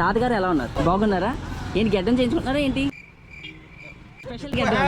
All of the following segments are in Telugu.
తాతగారు ఎలా ఉన్నారు? బాగున్నారా? ఏంటి గడ్డం చేయించుకుంటున్నారా ఏంటి? స్పెషల్ గడ్డం.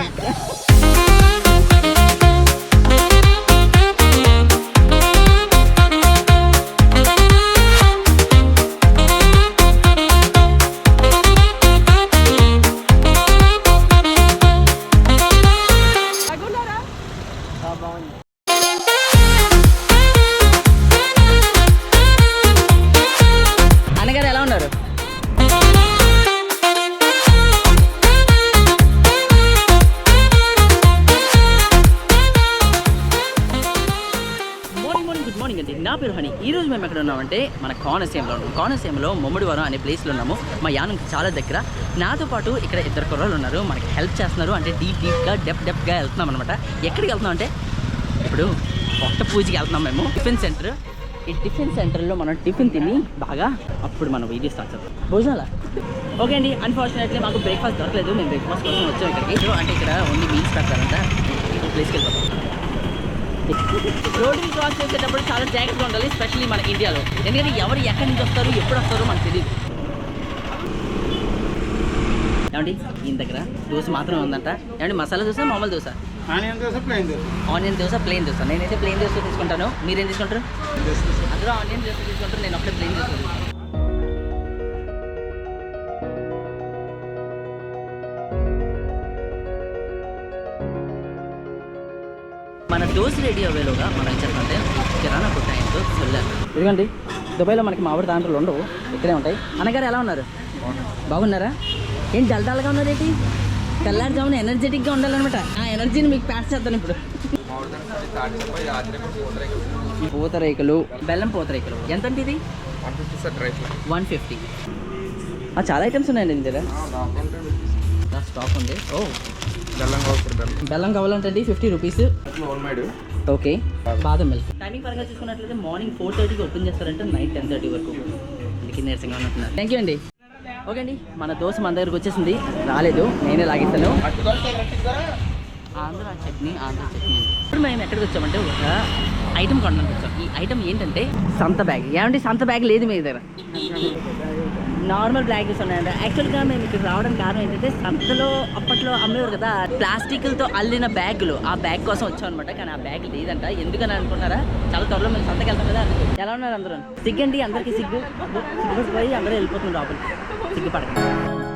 ఎక్కడ ఉన్నామంటే మన కోనసీమలో ఉన్నాం. కోనసీమలో ముమ్మడివరం అనే ప్లేస్లో ఉన్నాము. మా యానంకి చాలా దగ్గర. నాతో పాటు ఇక్కడ ఇద్దరు కుర్రలు ఉన్నారు. మనకి హెల్ప్ చేస్తున్నారు. అంటే డీప్ డీప్గా డెప్ డెప్గా వెళ్తున్నాం అనమాట ఎక్కడికి వెళ్తున్నాం అంటే ఇప్పుడు కొత్త పూజకి వెళ్తున్నాం మేము. టిఫిన్ సెంటర్ ఈ టిఫిన్ సెంటర్లో మనం టిఫిన్ తిని బాగా అప్పుడు మనం వీడియో స్టార్ట్ చేద్దాం. భోజనాలా? ఓకే అండి. అన్ఫార్చునేట్లీ మాకు బ్రేక్ఫాస్ట్ దొరకలేదు. మేము బ్రేక్ఫాస్ట్ కోసం వచ్చాం ఇక్కడికి. అంటే ఇక్కడ ఓన్లీ మీల్స్ పెడతారంట. ప్లేస్కి వెళ్ళిపోతాం. రోడ్డుని క్రాస్ చేసేటప్పుడు చాలా జాగ్రత్తగా ఉండాలి స్పెషల్లీ మన ఇండియాలో. ఎందుకంటే ఎవరు ఎక్కడి నుంచి వస్తారు ఎప్పుడు వస్తారో మనకు తెలియదు ఏమండి? ఈయన దగ్గర దోశ మాత్రమే ఉందంట. ఏమండి మసాలా దోశ మామూలు dosa? Onion dosa plain dosa. Onion dosa plain dosa. నేనైతే ప్లెయిన్ దోశ తీసుకుంటాను. మీరేం తీసుకుంటారు? అందరూ ఆనియన్ దోశ తీసుకుంటారు నేను ఒకటే ప్లెయిన్ దోశ తీసుకుంటాను. దోశ రెడీ అవ్వేలోగా మనం చెప్పంటే కిరాణా కొట్టు ఆయనతో వెళ్ళారు ఇదిగోండి దుబాయ్లో మనకి మామిడి దాంట్లో ఉండవు ఇక్కడే ఉంటాయి. అన్నగారు ఎలా ఉన్నారు? బాగున్నారా? ఏంటి డల్డాల్గా ఉన్నారు ఏంటి? తెల్లారుజామున ఎనర్జెటిక్గా ఉండాలన్నమాట. ఆ ఎనర్జీని మీకు ప్యాస్ చేస్తాను ఇప్పుడు. పూతరేకులు బెల్లం పూతరేకులు. ఎంత అంటే ఇది వన్ ఫిఫ్టీ చాలా ఐటమ్స్ ఉన్నాయండి ఇందులో. స్టాక్ ఉంది. ఓ బెల్లం కావాలి బెల్లం. బెల్లం కావాలంటే fifty rupees home made okay బాదం మిల్క్ టైమింగ్ పరంగా చూసుకున్నట్లయితే మార్నింగ్ ఫోర్ థర్టీకి ఓపెన్ చేస్తారంటే నైట్ టెన్ థర్టీ వరకు. అందుకే నీరసంగా ఉంటున్నారు. థ్యాంక్ యూ అండి. ఓకే అండి మన దోశ మన దగ్గరకు వచ్చేసింది. రాలేదు నేనే లాగిస్తాను ఆంధ్ర చట్నీ ఆంధ్ర చట్నీ అండి. ఇప్పుడు మేము ఎక్కడికి వచ్చామంటే ఒక ఐటమ్ కొనడానికి వచ్చాం. ఈ ఐటమ్ ఏంటంటే సంత బ్యాగ్. ఏమంటే సంత బ్యాగ్ లేదు మీ దగ్గర? నార్మల్ బ్లాంకెట్స్ ఉన్నాయండి యాక్చువల్గా మేము ఇక్కడ రావడానికి కారణం ఏంటంటే సంతలో అప్పట్లో అమ్మేవారు కదా ప్లాస్టిక్లతో అల్లిన బ్యాగులు ఆ బ్యాగ్ కోసం వచ్చాం అనమాట కానీ ఆ బ్యాగ్ లేదంట ఎందుకని అనుకున్నారా చాలా త్వరలో మేము సంతకి వెళ్తాం కదా ఎలా ఉన్నారు అందరూ సిగ్గండి అందరికీ సిగ్గు సిగ్గు పోయి అందరూ వెళ్ళిపోతున్నారు లోపలికి సిగ్గుపడకండి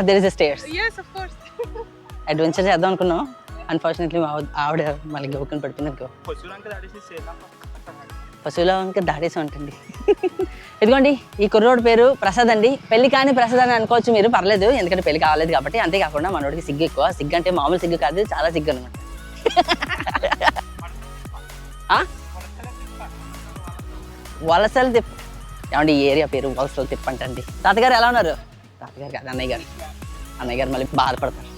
there is stairs Yes, of course. Adventure చేద్దాం అనుకున్నాం. అన్ఫార్చునేట్లీ మా ఆవిడ- మళ్ళీ గోకుని అనుకో. పశువుల వంక దాడేసి ఉంటుంది ఇదిగోండి ఈ కుర్రోడు పేరు ప్రసాద్ అండి. పెళ్ళి కాని ప్రసాద్ అని అనుకోవచ్చు మీరు పర్లేదు. ఎందుకంటే పెళ్ళి కాలేదు కాబట్టి అంతేకాకుండా మనోడికి సిగ్గు ఎక్కువ. సిగ్గు అంటే మామూలు సిగ్గు కాదు చాలా సిగ్గు అనమాట? వలసలు తిప్ప ఏమండి ఈ ఏరియా పేరు వలసలు తిప్పంటండి. తాతగారు ఎలా ఉన్నారు? తాతగారు కాదు అన్నయ్య గారు. అన్నయ్య గారు మళ్ళీ బాధపడతారు.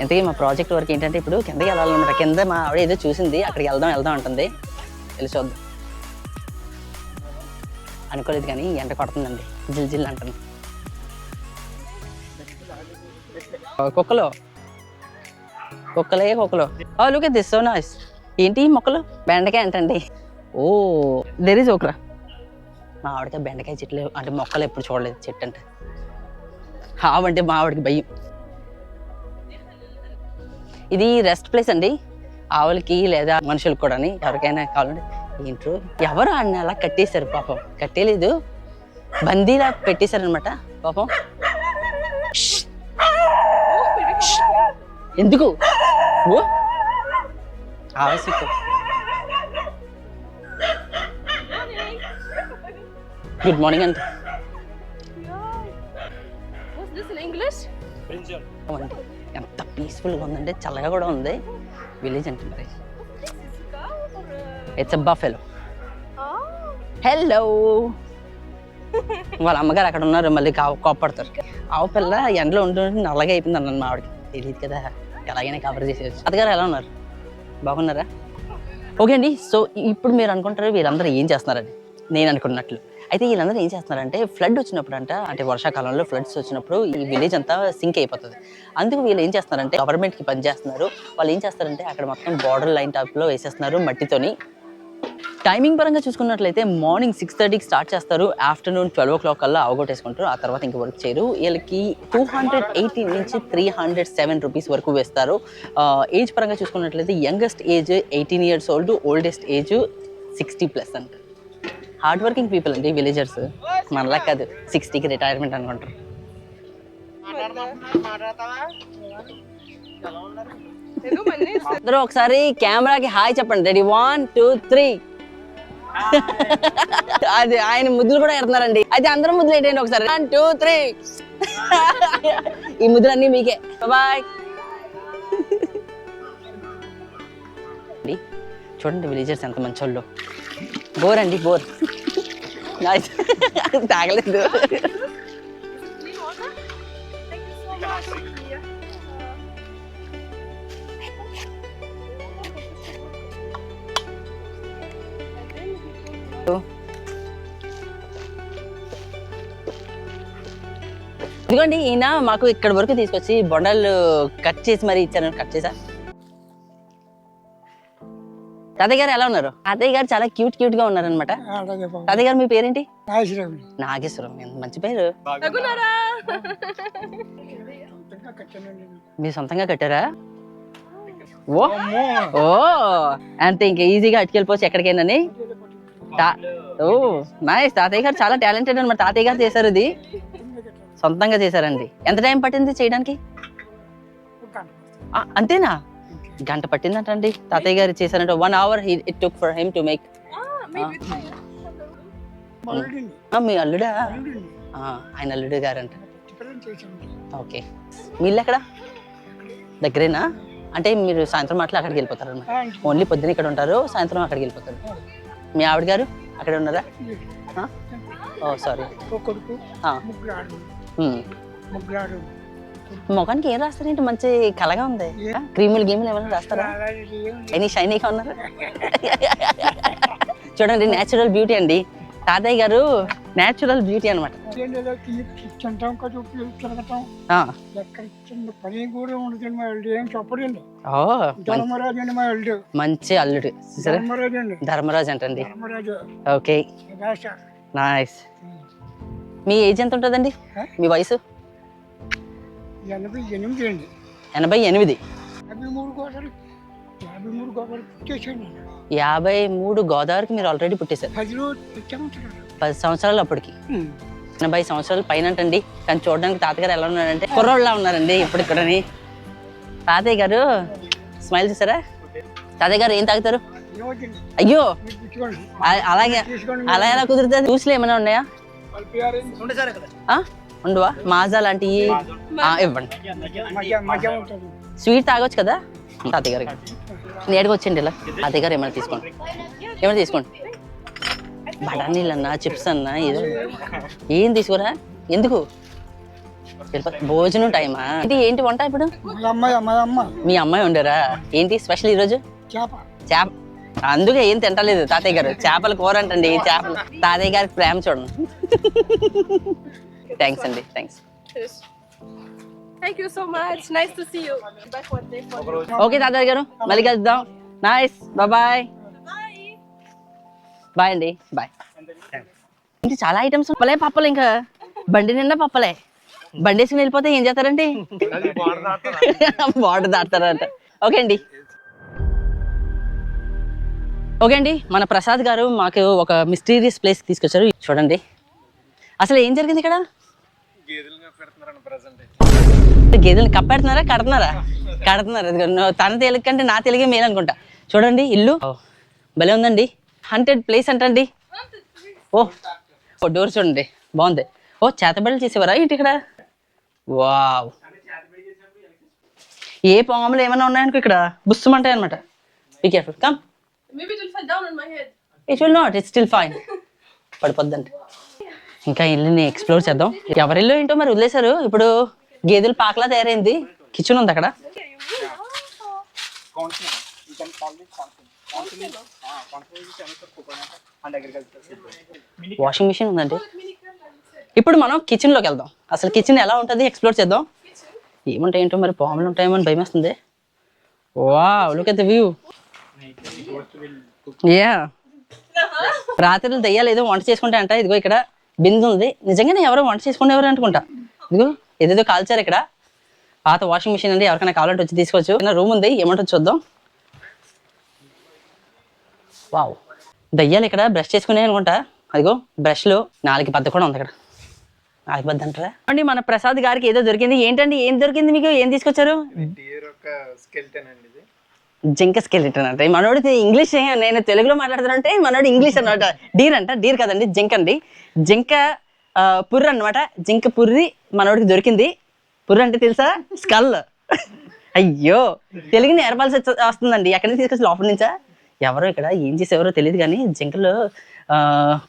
ఇంతకీ మా ప్రాజెక్ట్ వర్క్ ఏంటంటే ఇప్పుడు కిందకి వెళ్ళాలన్నమాట. కింద మా ఆవిడ ఏదో చూసింది అక్కడికి వెళ్దాం వెళ్దాం అంటుంది. వెళ్ళి చూద్దాం. అనుకోలేదు కానీ ఎండ కొడుతుందండి. జిల్ జిల్ అంటుంది. ఆ, కుక్కలు. కుక్కలే కుక్కలు. Oh look this so noise ఏంటి మొక్కలు? బెండకాయ అంటండి. ఓ దెర్ ఈజ్ ఓక్రా మా ఆవిడకి బెండకాయ చెట్లు అంటే మొక్కలు ఎప్పుడు చూడలేదు చెట్టు అంటే. ఆవంటే మా ఆవిడకి భయం. ఇది రెస్ట్ ప్లేస్ అండి. ఆవులకి లేదా మనుషులకు కూడా ఎవరికైనా కావాలంటే ఏంటో ఎవరు అన్న అలా కట్టేశారు పాపం. కట్టేలేదు. బందీలా పెట్టేశారనమాట పాపం. ఎందుకు? ఓ! ఆవశ్యకం గుడ్ మార్నింగ్ అంతా అవునండి. ఎంత పీస్ఫుల్గా ఉందంటే చల్లగా కూడా ఉంది. విలేజ్ అంటున్నారు ఇట్స్ అ బఫెలో హలో వాళ్ళ అమ్మగారు అక్కడ ఉన్నారు మళ్ళీ కావు కోపడతారు ఆవు పిల్ల ఎండలో ఉంటుంటే నల్లగా అయిపోయింది అన్నాను మా ఆవిడకి. తెలియదు కదా ఎలాగైనా కవర్ చేసేది అత్తగారు ఎలా ఉన్నారు? బాగున్నారా? ఓకే అండి సో ఇప్పుడు మీరు అనుకుంటారు వీళ్ళందరూ ఏం చేస్తున్నారని. నేను అనుకున్నట్లు. అయితే వీళ్ళందరూ ఏం చేస్తున్నారంటే ఫ్లడ్ వచ్చినప్పుడు అంట అంటే వర్షాకాలంలో ఫ్లడ్స్ వచ్చినప్పుడు ఈ విలేజ్ అంతా సింక్ అయిపోతుంది. అందుకు వీళ్ళు ఏం చేస్తున్నారంటే గవర్నమెంట్కి పని చేస్తున్నారు. వాళ్ళు ఏం చేస్తారంటే అక్కడ మొత్తం బార్డర్ లైన్ టైప్లో వేసేస్తున్నారు మట్టితోని. టైమింగ్ పరంగా చూసుకున్నట్లయితే మార్నింగ్ సిక్స్ థర్టీకి స్టార్ట్ చేస్తారు. ఆఫ్టర్నూన్ ట్వెల్వ్ ఓ క్లాక్ కల్లా అవగొట్టేసుకుంటారు ఆ తర్వాత ఇంక వర్క్ చేయరు. వీళ్ళకి టూ హండ్రెడ్ ఎయిటీ నుంచి త్రీ హండ్రెడ్ సెవెన్ రూపీస్ వరకు వేస్తారు. ఏజ్ పరంగా చూసుకున్నట్లయితే youngest age eighteen years old oldest age sixty plus అంట. హార్డ్ వర్కింగ్ పీపుల్ అండి విలేజర్స్ మనలా కాదు సిక్స్టీకి రిటైర్మెంట్ అనుకుంటారు. అందరూ ఒకసారి కెమెరాకి హాయ్ చెప్పండి. రెడీ వన్ టూ త్రీ అది ఆయన ముద్దులు కూడా ఎడుతున్నారండి. అది అందరూ ముద్దులు ఏంటండి ఒకసారి? వన్ టూ త్రీ ఈ ముద్దులు అన్ని మీకే. బాయ్ చూడండి విలేజర్స్ ఎంత మంచోళ్ళు. బోర్. అండి బోర్ తాగలేదు. ఇదిగోండి ఈయన మాకు ఇక్కడ వరకు తీసుకొచ్చి బొండలు కట్ చేసి మరి ఇచ్చాను కట్ చేసా? తాతయ్య గారు ఎలా ఉన్నారు? తాతయ్య గారు చాలా క్యూట్ క్యూట్గా ఉన్నారనమాట తాతయ్య గారు మీ పేరేంటి? నాగేశ్వరం మంచి పేరు. మీరు సొంతంగా కట్టారా? ఓ ఓ అంతే ఇంకా ఈజీగా అటుకెళ్ళిపోవచ్చు ఎక్కడికైనా తా- ఓ నైస్. తాతయ్య గారు చాలా టాలెంటెడ్ అనమాట తాతయ్య గారు చేశారు ఇది. సొంతంగా చేశారండి. ఎంత టైం పట్టింది చేయడానికి? అంతేనా? గంట పట్టిందంటండి. తాతయ్య గారు చేశారంటే one hour it took for him to make. మీ అల్లుడా? ఆ, ఆయన అల్లుడు గారంట. ఓకే. మీ ఇల్లు ఎక్కడ? దగ్గరేనా? అంటే మీరు సాయంత్రం మాటలు అక్కడికి వెళ్ళిపోతారు అన్నమాట. ఓన్లీ పొద్దున ఇక్కడ ఉంటారు సాయంత్రం అక్కడికి వెళ్ళిపోతారు. మీ ఆవిడ గారు అక్కడ ఉన్నారా? ఆ? Oh sorry. ముగ్గురు ముఖానికి ఏం రాస్తారేంటి? మంచి కలగా ఉంది. క్రీములు గీములు ఏమైనా రాస్తారా. షైనీ షైనీగా ఉన్నారు. చూడండి నేచురల్ బ్యూటీ అండి. తాతయ్య గారు నేచురల్ బ్యూటీ అనమాట మంచి అల్లుడు. ధర్మరాజు అంటండి. ఓకే. నైస్ మీ ఏజ్ ఎంత ఉంటుందండి మీ వయసు? ఎనభై ఎనిమిది అండి. ఎనభై ఎనిమిది? యాభై మూడు గోదావరి యాభై మూడు గోదావరి పుట్టేసాను యాభై మూడు గోదావరికి మీరు ఆల్రెడీ పుట్టేశారు. పదిలో తెచ్చామంటారు పది సంవత్సరాలు. అప్పటికి. ఎనభై సంవత్సరాల పైన అంటండి కానీ చూడడానికి తాతగారు ఎలా ఉన్నారంటే కుర్రోళ్ళ ఉన్నారండి ఇప్పుడు ఇక్కడని. తాతయ్య గారు స్మైల్ చూసారా? తాతయ్య గారు ఏం తాగుతారు? అయ్యో! అలాగే అలా ఎలా కుదురుతుంది? జ్యూస్లు ఏమైనా ఉన్నాయా? ఉండవా? మాజా లాంటివి ఇవ్వండి. స్వీట్ తాగొచ్చు కదా? తాతయ్య గారికి. నేడుగా వచ్చండి ఇలా. తాతయ్య గారు ఏమైనా తీసుకోండి. ఏమైనా తీసుకోండి. బఠానీలు అన్నా చిప్స్ అన్నా ఏదో. ఏం తీసుకోరా? ఎందుకు? భోజనం టైమా? ఇది ఏంటి వంట ఇప్పుడు? మా అమ్మాయి మీ వండారా ఏంటి స్పెషల్ ఈరోజు? చేప. చేప. అందుకే ఏం తింటలేదు తాతయ్య గారు. చేపల కూర అంటండి చేపలు. తాతయ్య గారికి ప్రేమ చూడండి థ్యాంక్స్ అండి thanks Yes. Thank you so much. Nice to see you. Back one day for you. Okay తాతయ్య గారు మళ్ళీ కలుద్దాం. Nice bye Bye. బాయ్ అండి బాయ్ ఇంకా చాలా ఐటమ్స్ పప్పలే పప్పలే ఇంకా? బండి నిండా పప్పలే. బండి వేసుకుని వెళ్ళిపోతే ఏం చేస్తారండి? బార్డర్ దాడతారంట ఓకే అండి ఓకే అండి మన ప్రసాద్ గారు మాకు ఒక మిస్టీరియస్ ప్లేస్ తీసుకొచ్చారు. చూడండి. అసలు ఏం జరిగింది ఇక్కడ? గేదెలు కప్పెడుతున్నారా కడుతున్నారా? కడుతున్నారు. తన తెలుగు కంటే నా తెలుగే మేలు అనుకుంటా చూడండి ఇల్లు. భలే ఉందండి. హంటెడ్ ప్లేస్ అంటండి. ఓ ఓ డోర్ చూడండి. బాగుంది. ఓ చేతబడులు చేసేవారా ఏంటి ఇక్కడ? వావ్. ఏ పాములు ఏమైనా ఉన్నాయనుకో ఇక్కడ? బుస్సుమంటాయి అనమాట be careful come. It will not it's still fine పడిపోద్దండి. ఇంకా ఇల్లుని ఎక్స్ప్లోర్ చేద్దాం. ఎవరి ఇల్లు ఏంటో మరి వదిలేశారు? ఇప్పుడు గేదెలు పాకలా తయారైంది. కిచెన్ ఉంది అక్కడ. వాషింగ్ మిషన్ ఉందండి. ఇప్పుడు మనం కిచెన్లోకి వెళ్దాం. అసలు కిచెన్ ఎలా ఉంటుంది ఎక్స్ప్లోర్ చేద్దాం. ఏముంటాయి ఏంటో మరి పాములు ఉంటాయేమో అని భయం వేస్తుంది wow look at the view yeah రాత్రులు దయ్యాలు ఏదో వంట చేసుకుంటే అంట ఇదిగో ఇక్కడ. బిందు ఉంది. నిజంగానే ఎవరో వంట చేసుకునేవారు అనుకుంటా. ఇదిగో ఏదేదో కాల్చారు ఇక్కడ. పాత వాషింగ్ మిషన్ అండి ఎవరికైనా కావాలంటే వచ్చి తీసుకోవచ్చు. రూమ్ ఉంది? ఏమంటో చూద్దాం. వావ్ దయ్యాలు ఇక్కడ బ్రష్ చేసుకునే అనుకుంటా. అదిగో బ్రష్లు నాలుగు బద్ద కూడా ఉంది ఇక్కడ. నాలుగు బద్ద అంటారా? అండి మన ప్రసాద్ గారికి ఏదో దొరికింది. ఏంటండి? ఏం దొరికింది మీకు? ఏం తీసుకొచ్చారు? జింక స్కెలిటన్ అంటే మనోడు ఇంగ్లీష్ నేను తెలుగులో మాట్లాడుతానంటే మనోడు ఇంగ్లీష్ అన్నమాట. డీర్ అంట డీర్ కదండి జింక అండి. జింక పుర్రి అన్నమాట. జింక పుర్రి మనోడికి దొరికింది. పుర్రి అంటే తెలుసా? స్కల్. అయ్యో తెలుగు నేర్పాల్సి వస్తుందండి. ఎక్కడి నుంచి తీసుకొచ్చి లోపల నుంచా? ఎవరో ఇక్కడ ఏం చేసేవారో తెలియదు కానీ జింకలు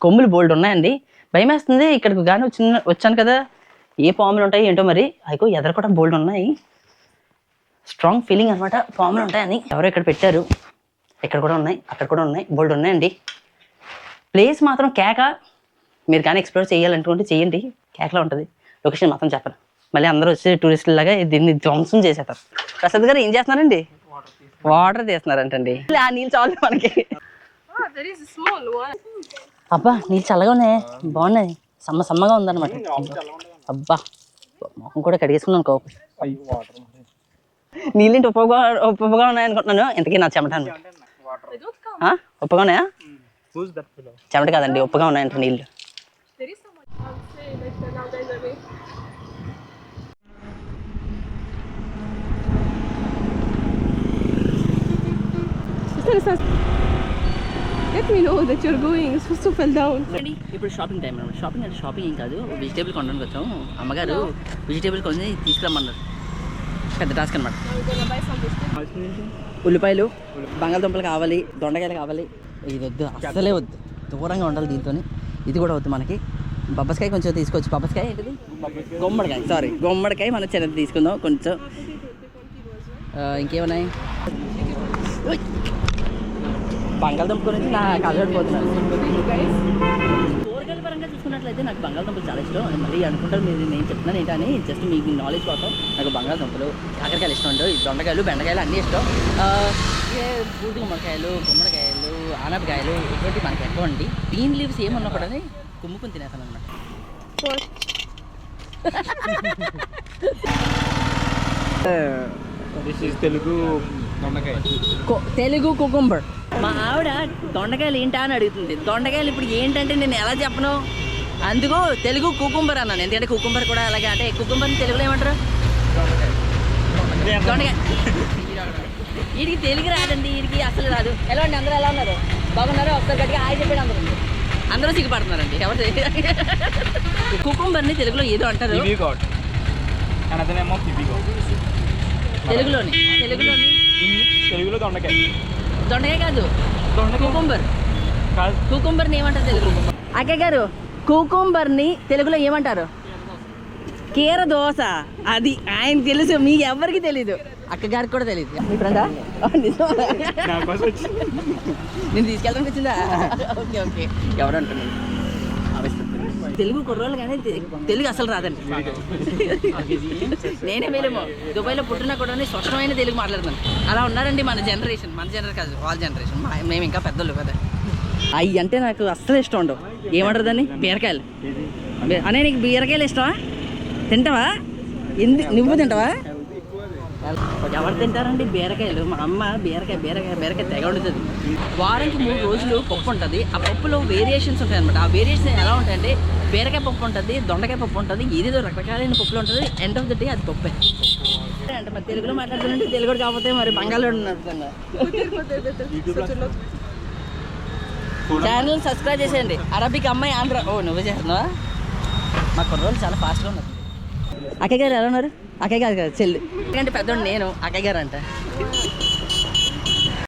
కొమ్ములు బోల్డ్ ఉన్నాయండి. భయం వేస్తుంది ఇక్కడికి కానీ వచ్చిన వచ్చాను కదా. ఏ పాములు ఉంటాయి ఏంటో మరి. అయికో ఎదర కూడా బోల్డ్ ఉన్నాయి. స్ట్రాంగ్ ఫీలింగ్ అనమాట పాములు ఉంటాయని ఎవరో ఇక్కడ పెట్టారు. ఇక్కడ కూడా ఉన్నాయి అక్కడ కూడా ఉన్నాయి బోల్డ్ ఉన్నాయండి. ప్లేస్ మాత్రం కేక. మీరు కానీ ఎక్స్ప్లోర్ చేయాలనుకుంటే చేయండి. కేకలా ఉంటుంది. లొకేషన్ మాత్రం చెప్పను. మళ్ళీ అందరూ వచ్చి టూరిస్టుల లాగా దీన్ని ధ్వంసం చేసేస్తారు. ప్రసాద్ గారు ఏం చేస్తున్నారండి? వాటర్ తీస్తున్నారంటండి. ఆ నీళ్ళు చాలు మనకి. Ah. అబ్బా నీళ్ళు చల్లగా ఉన్నాయి. బాగున్నాయి. సమ్మ సమ్మగా ఉందన్నమాట. అబ్బా మొహం కూడా కడిగేసుకున్నాను కోప. నీళ్ళేంటి ఉప్పగా ఉప్పగా ఉన్నాయనుకుంటున్నాను ఇంతకీ నా చెమటాను? ఉప్పగా ఉన్నాయా? దట్ చెమట కాదండి ఉప్పగా ఉన్నాయంట నీళ్ళు. Me know that you're going. It's supposed to fall down. ఇప్పుడు షాపింగ్ టైం షాపింగ్ అంటే షాపింగ్ ఏం కాదు. వెజిటేబుల్ కొనడానికి వచ్చాం అమ్మగారు వెజిటేబుల్ కొని తీసుకురమ్మన్నారు. పెద్ద టాస్క్ అనమాట. ఉల్లిపాయలు బంగాళదుంపలు కావాలి దొండకాయలు కావాలి. ఇది వద్దు అసలే వద్దు. దూరంగా ఉండాలి దీంతో ఇది కూడా వద్దు మనకి. బబ్బస్కాయ కొంచెం తీసుకోవచ్చు. బబ్బస్కాయ ఏంటిది? గుమ్మడికాయ. సారీ గుమ్మడికాయ మనం చిన్నది తీసుకుందాం కొంచెం. ఇంకేమున్నాయి. బంగాళదుంప గురించి నా కలగడిపోతున్నాను కూరగాయల పరంగా చూసుకున్నట్లయితే నాకు బంగాళదుంపలు చాలా ఇష్టం. మళ్ళీ అనుకుంటారు మీరు నేను చెప్తున్నాను ఏంటని. జస్ట్ మీకు నాలెడ్జ్ కోసం. నాకు బంగాళదుంపలు కాకరకాయలు ఇష్టం ఉండవు దొండకాయలు బెండకాయలు అన్నీ ఇష్టం. ఆ, బూడి గుమ్మడికాయలు గుమ్మడికాయలు ఆనపకాయలు ఇటువంటి మనకి ఎక్కువ అండి. గ్రీన్ లీవ్స్ ఏమన్నా కూడా కుమ్ముకుని తినేస్తాను అనమాట తెలుగు తెలుగు కుకుంబర్ మా ఆవిడ దొండకాయలు ఏంటా అని అడుగుతుంది. దొండకాయలు ఇప్పుడు ఏంటంటే నేను ఎలా చెప్పను? అందుకు తెలుగు కుకుంబర్ అన్నాను. ఎందుకంటే కుకుంబర్ కూడా అలాగే అంటే కుకుంబర్ తెలుగులో ఏమంటారు? దొండకాయ. వీడికి తెలుగు రాదండి వీడికి అసలు రాదు. ఎలా అండి? అందరూ ఎలా ఉన్నారు? బాగున్నారు? ఒకసారి గట్టిగా హాయ్ చెప్పాడు అందరూ. అందరూ సిగ్గుపడుతున్నారండి. ఎవరు కుకుంబర్ని తెలుగులో ఏదో అంటారు. తెలుగులోని. తెలుగులోని. తెలుగులో దొండకాయ. దొండకాయ కాదు కుకుంబర్ కాదు. కుకుంబర్ని ఏమంటారు తెలుగు అక్కయ్య గారు కుకుంబర్ని తెలుగులో ఏమంటారు? కీర దోశ. అది ఆయన తెలుసు మీకు ఎవరికి తెలీదు. అక్క గారికి కూడా తెలియదు మీ ఫ్రెండా? నేను తీసుకెళ్ళడానికి వచ్చిందా? Okay okay. ఎవరు తెలుగు కుర్రోళ్ళు కానీ తెలుగు అసలు రాదండి. నేనే మేలేమో. దుబాయ్లో పుట్టినా కూడా స్పష్టమైన తెలుగు మాట్లాడుతాను అలా ఉన్నారండి మన జనరేషన్. మన జనరేషన్ కాదు వాళ్ళ జనరేషన్. మేము ఇంకా పెద్దలు కదా. అవి అంటే నాకు అస్సలు ఇష్టం ఉండవు. ఏమంటారు దాన్ని? బీరకాయలు. అనే నీకు బీరకాయలు ఇష్టమా? తింటావా? ఎందు నువ్వు తింటావా? ఎవరు తింటారండి? బీరకాయలు. మా అమ్మ బీరకాయ బీరకాయ బీరకాయ తెగ వండుతుంది. వారానికి మూడు రోజులు పప్పు ఉంటుంది. ఆ పప్పులో వేరియేషన్స్ ఉంటాయి అనమాట ఆ వేరియేషన్ ఎలా ఉంటాయంటే బీరకాయ పప్పు ఉంటుంది దొండకాయ పప్పు ఉంటుంది ఏదేదో రకరకాలైన పప్పులు ఉంటుంది. ఎండ్ ఆఫ్ ద డే అది పప్పే. అంటే మరి తెలుగులో మాట్లాడుతుంటే తెలుగు కాకపోతే మరి బంగాళలో ఛానల్ సబ్స్క్రైబ్ చేసేయండి. అరబిక్ అమ్మాయి ఆంధ్ర. ఓ నువ్వు చేస్తున్నావా? మా కుర్రోళ్ళు చాలా ఫాస్ట్గా ఉన్నారు అక్కయ్య గారు ఎలా ఉన్నారు? అక్కయ్య గారు కదా చెల్లి. ఎందుకంటే పెద్దోడు నేను అక్కయ్య గారు అంట.